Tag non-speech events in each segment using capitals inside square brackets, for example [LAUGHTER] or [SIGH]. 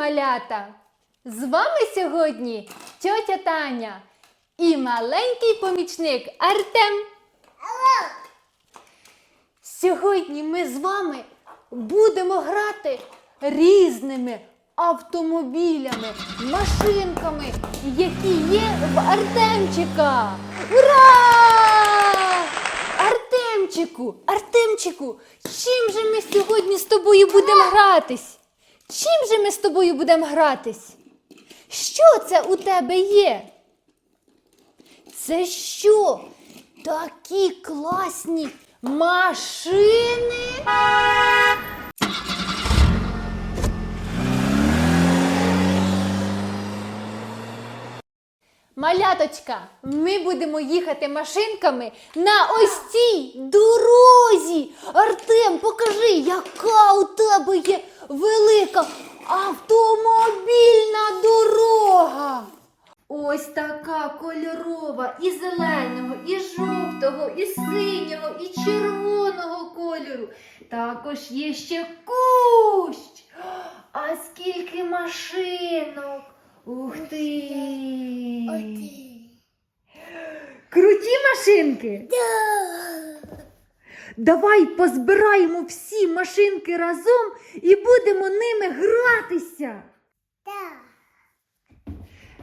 малята! З вами сьогодні тьотя Таня і маленький помічник Артем. Сьогодні ми з вами будемо грати різними автомобілями, машинками, які є в Артемчика. Ура! Артемчику, Артемчику, чим же ми сьогодні з тобою будемо гратись? Чим же ми з тобою будемо гратись? Що це у тебе є? Це що? Такі класні машини? Маляточка, ми будемо їхати машинками на ось цій дорозі. Артем, покажи, яка у тебе є велика автомобільна дорога. Ось така кольорова і зеленого, і жовтого, і синього, і червоного кольору. Також є ще кущ. А скільки машинок! Ух ти! Круті машинки! Давай позбираємо всі машинки разом і будемо ними гратися.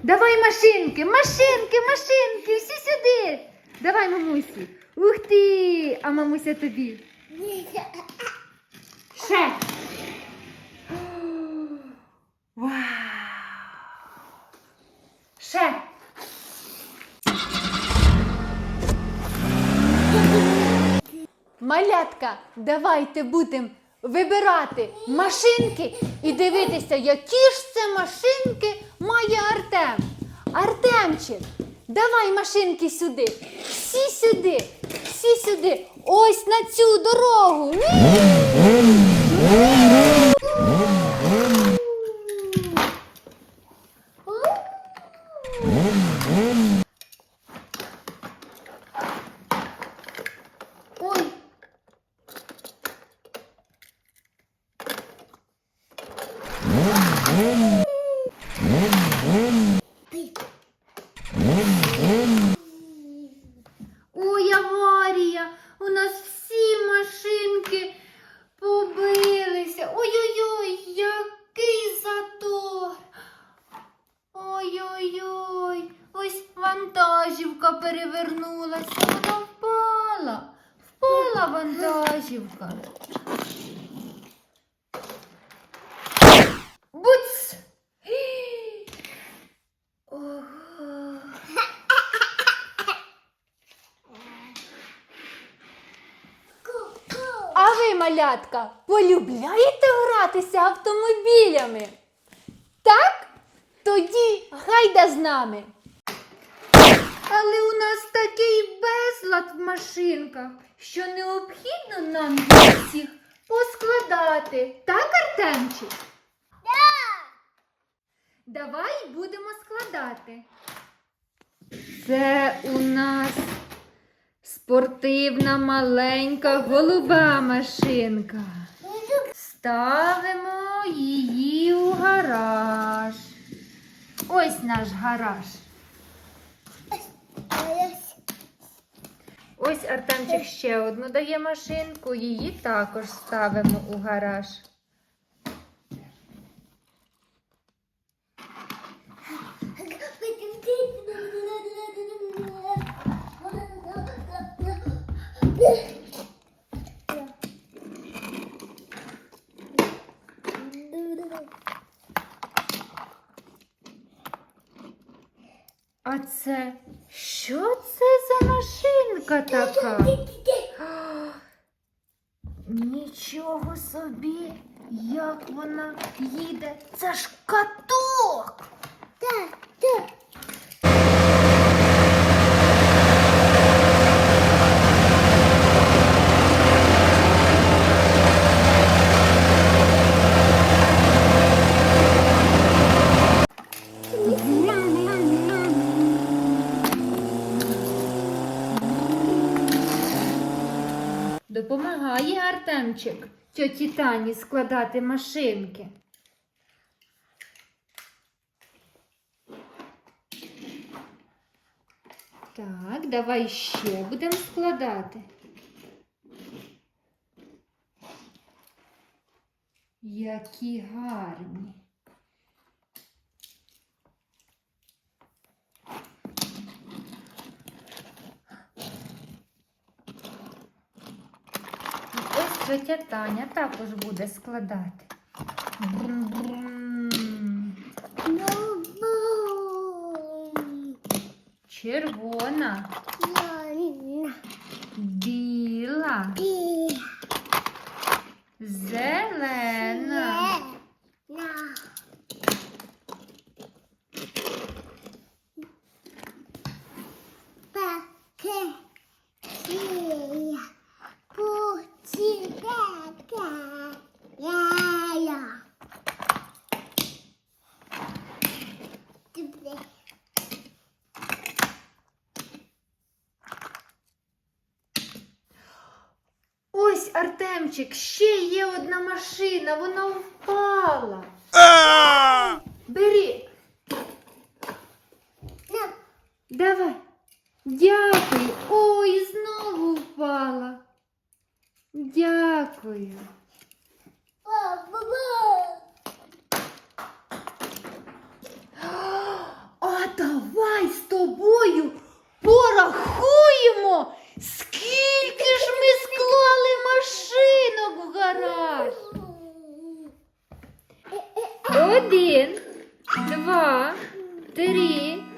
Давай машинки, машинки, машинки, всі сюди. Давай, мамусі. Ух ти! А мамуся тобі. Ще. [GASPS] Вау! Ще. Малятка, давайте будемо вибирати машинки і дивитися, які ж це машинки має Артем. Артемчик, давай машинки сюди. Всі сюди, всі сюди. Ось на цю дорогу. Ой. Ой, аварія! У нас всі машинки побилися. Ой-ой-ой, який затор. Ой-ой-ой, ось вантажівка перевернулася. Вона впала. Впала вантажівка. Буц! А ви, малятка, полюбляєте гратися автомобілями? Так? Тоді гайда з нами. Такий безлад в машинках, що необхідно нам їх всіх поскладати. Так, Артемчик? Давай будемо складати. Це у нас спортивна маленька голуба машинка. Ставимо її у гараж. Ось наш гараж. Ось Артемчик ще одну дає машинку, її також ставимо у гараж. А це що це за машинка така? Нічого собі, як вона їде. Це ж каток. Є, Артемчик тьоті Тані складати машинки. Так, давай ще будемо складати. Які гарні. Тетя Таня також буде складати. Червона, біла, зелена. Ось Артемчик, ще є одна машина, вона впала. Бери, давай. Дякую. Ой, знову впала. Дякую. А давай з тобою порахуємо, скільки ж ми склали машинок в гараж. Один, два, три,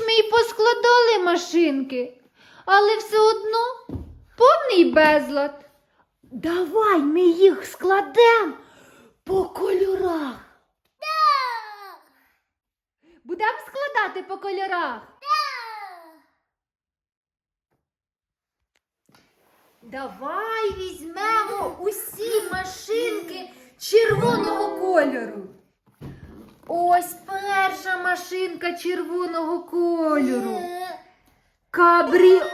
Хоч ми й поскладали машинки, але все одно повний безлад. Давай ми їх складемо по кольорах. Так! Будемо складати по кольорах. Давай візьмемо усі машинки червоного кольору. Ось перша машинка червоного кольору. Кабріолет.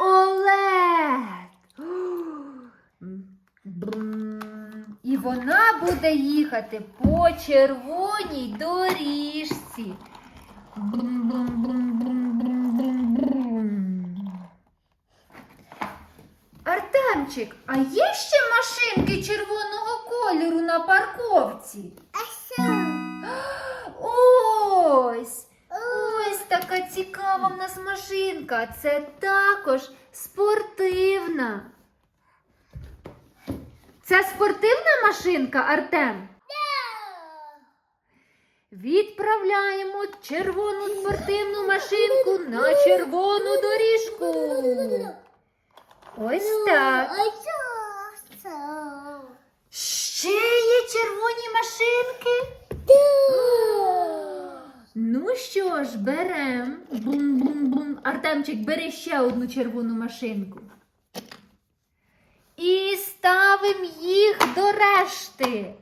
І вона буде їхати по червоній доріжці. Артемчик, а є ще машинки червоного кольору на парковці? Ось! Ось така цікава в нас машинка. Це також спортивна. Це спортивна машинка, Артем? Відправляємо червону спортивну машинку на червону доріжку. Ось так. Ще є червоні машинки. Ну ж, берем. Бум-бум-бум. Артемчик, бери ще одну червону машинку. І ставимо їх до решти.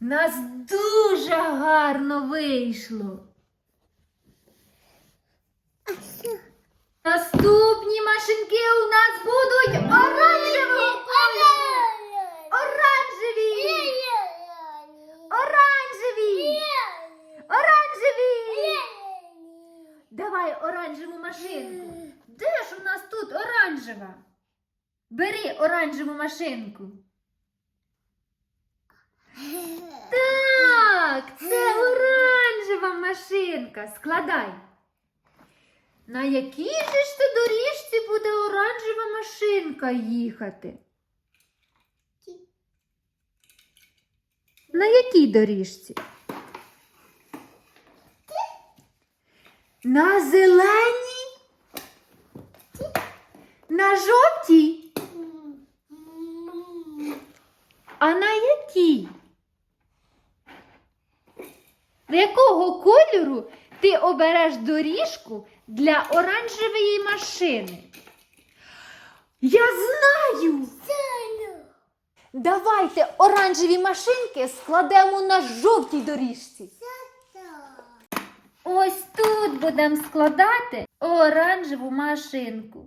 Нас дуже гарно вийшло. Наступні машинки у нас будуть. Оранжеві! Давай оранжеву машинку. Де ж у нас тут оранжева? Бери оранжеву машинку. Так, це оранжева машинка. Складай. На якій же ж то доріжці буде оранжева машинка їхати? На якій доріжці? На зеленій? На жовтій? А на якій? З якого кольору ти обереш доріжку для оранжевої машини? Я знаю! Давайте оранжеві машинки складемо на жовтій доріжці. Ось тут будемо складати оранжеву машинку.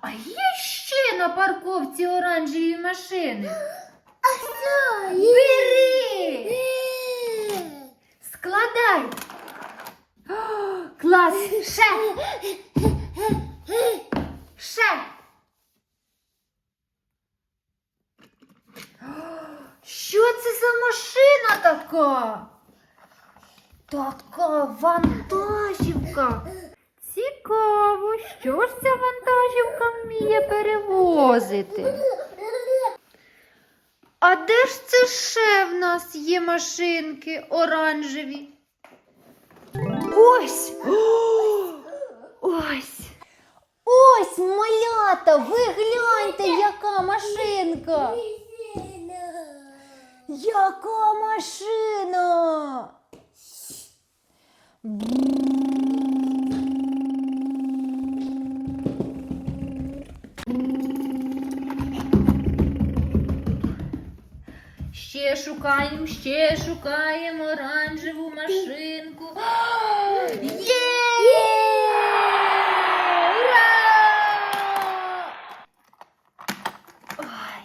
А є ще на парковці оранжеві машини. Бери! Складай! Клас! Ще! Ще! Що це за машина така? Така вантажівка. Цікаво, що ж ця вантажівка вміє перевозити. А де ж це ще в нас є машинки оранжеві? Ось! [GASPS] Ось! Ось малята! Ви гляньте, яка машинка! Яка машина? Ще шукаємо, ще шукаємо оранжеву машинку. Є! Ура! Ой.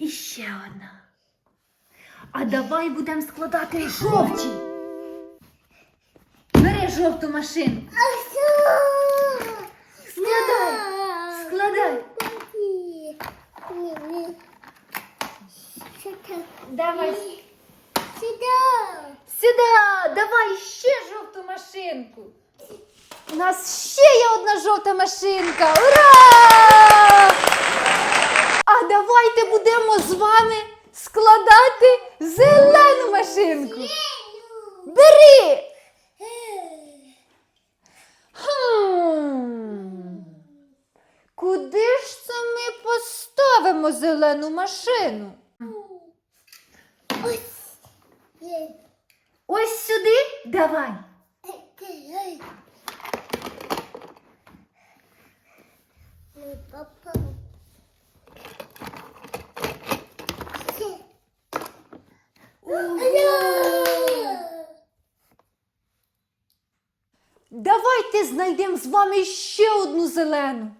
І ще одна. А давай будемо складати жовті. Бери жовту машинку. Складай, складай. Давай. Сюди, давай ще жовту машинку. У нас ще є одна жовта машинка. Ура! А давайте будемо з вами складати зелену машинку. Бери! Хм. Куди ж це ми поставимо зелену машину? Ось сюди? Давай. Давайте знайдемо з вами ще одну зелену.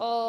Oh.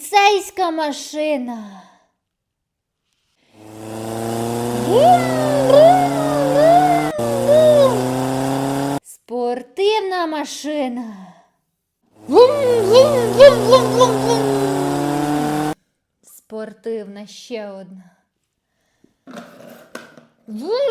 Поліцейська машина. Спортивна машина. Спортивна ще одна. Ух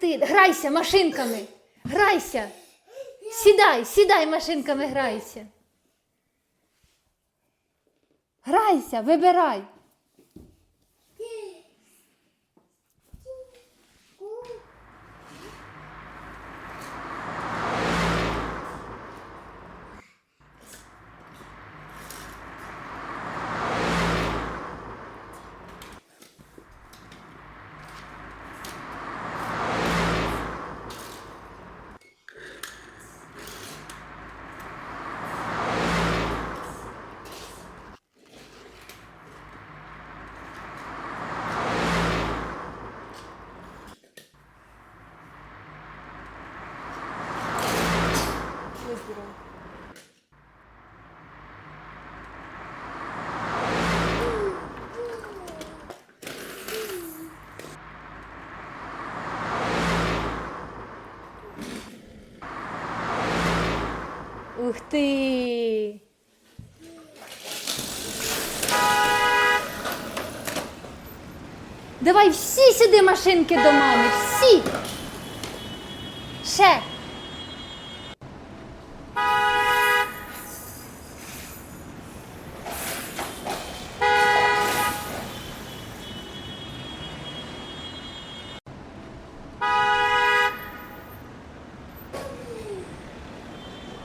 ти, грайся машинками. Грайся. Сідай, сідай машинками, грайся. Грайся, вибирай. Ух ти! Давай всі сюди машинки до мами, всі. Ще.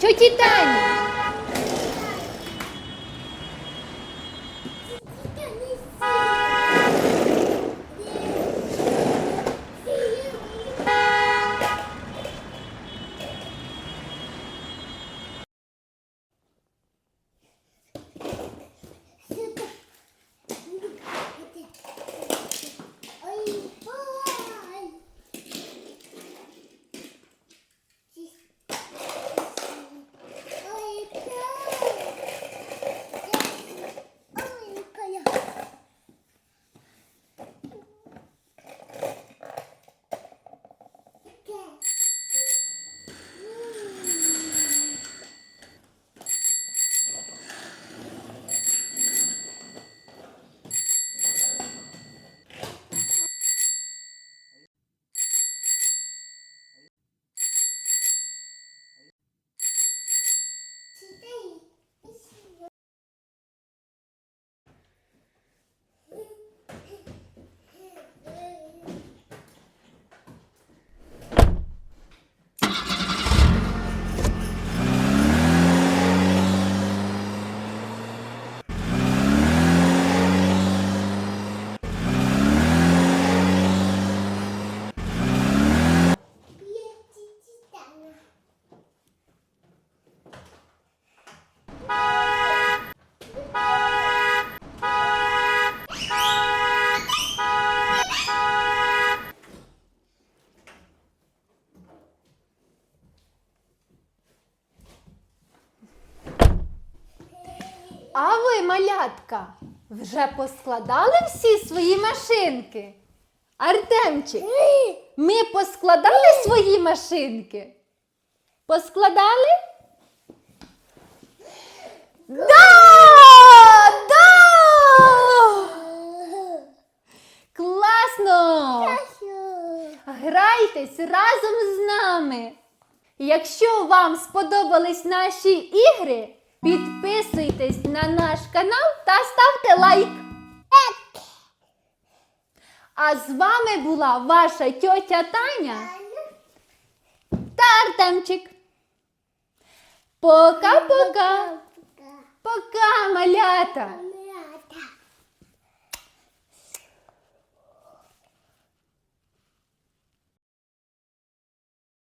Тьоті Тані. А ви, малятка, вже поскладали всі свої машинки? Артемчик, ми поскладали свої машинки? Поскладали? Да! Да! Класно! Грайтесь разом з нами. Якщо вам сподобались наші ігри, підписуйтесь на наш канал та ставте лайк. А з вами була ваша тьотя Таня та Артемчик. Пока-пока. Пока, малята.